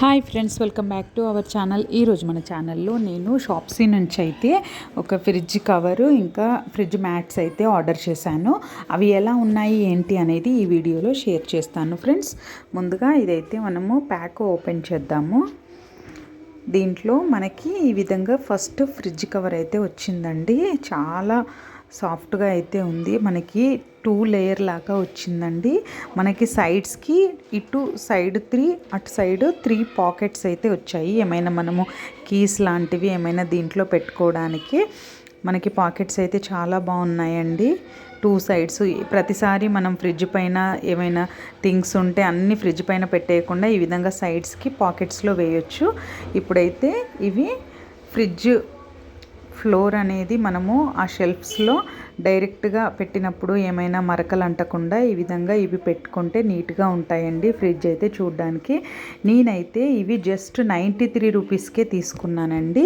Hi friends welcome back to our channel. ఈరోజు మన ఛానల్లో నేను షాప్సీ నుంచి అయితే ఒక ఫ్రిడ్జ్ కవరు ఇంకా ఫ్రిడ్జ్ మ్యాట్స్ అయితే ఆర్డర్ చేశాను. అవి ఎలా ఉన్నాయి ఏంటి అనేది ఈ వీడియోలో షేర్ చేస్తాను ఫ్రెండ్స్. ముందుగా ఇదైతే మనము ప్యాక్ ఓపెన్ చేద్దాము. దీంట్లో మనకి ఈ విధంగా ఫస్ట్ ఫ్రిడ్జ్ కవర్ అయితే వచ్చిందండి. చాలా సాఫ్ట్గా అయితే ఉంది. మనకి టూ లేయర్ లాగా వచ్చిందండి. మనకి సైడ్స్కి ఇటు సైడ్ త్రీ అటు సైడ్ త్రీ పాకెట్స్ అయితే వచ్చాయి. ఏమైనా మనము కీస్ లాంటివి ఏమైనా దీంట్లో పెట్టుకోవడానికి మనకి పాకెట్స్ అయితే చాలా బాగున్నాయండి. టూ సైడ్స్ ప్రతిసారి మనం ఫ్రిడ్జ్ పైన ఏమైనా థింగ్స్ ఉంటే అన్ని ఫ్రిడ్జ్ పైన పెట్టేయకుండా ఈ విధంగా సైడ్స్కి పాకెట్స్లో వేయొచ్చు. ఇప్పుడైతే ఇవి ఫ్రిడ్జ్ ఫ్లోర్ అనేది మనము ఆ షెల్ఫ్స్లో డైరెక్ట్గా పెట్టినప్పుడు ఏమైనా మరకలు అంటకుండా ఈ విధంగా ఇవి పెట్టుకుంటే నీట్గా ఉంటాయండి ఫ్రిడ్జ్ అయితే చూడడానికి. నేనైతే ఇవి జస్ట్ నైంటీ త్రీ రూపీస్కే తీసుకున్నానండి.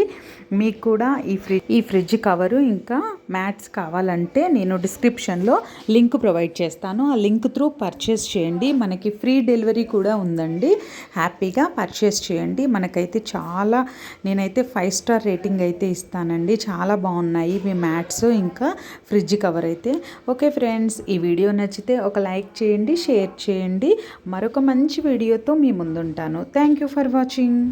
మీకు కూడా ఈ ఫ్రిడ్జ్ ఈ ఫ్రిడ్జ్ కవరు ఇంకా మ్యాట్స్ కావాలంటే నేను డిస్క్రిప్షన్లో లింక్ ప్రొవైడ్ చేస్తాను. ఆ లింక్ త్రూ పర్చేస్ చేయండి. మనకి ఫ్రీ డెలివరీ కూడా ఉందండి. హ్యాపీగా పర్చేస్ చేయండి. మనకైతే చాలా నేనైతే ఫైవ్ స్టార్ రేటింగ్ అయితే ఇస్తానండి. చాలా బాగున్నాయి. మీ మ్యాట్స్ ఇంకా ఫ్రిడ్జ్ కవర్ అయితే. ఓకే ఫ్రెండ్స్ ఈ వీడియో నచ్చితే ఒక లైక్ చేయండి షేర్ చేయండి. మరొక మంచి వీడియోతో మీ ముందుంటాను. Thank you for watching.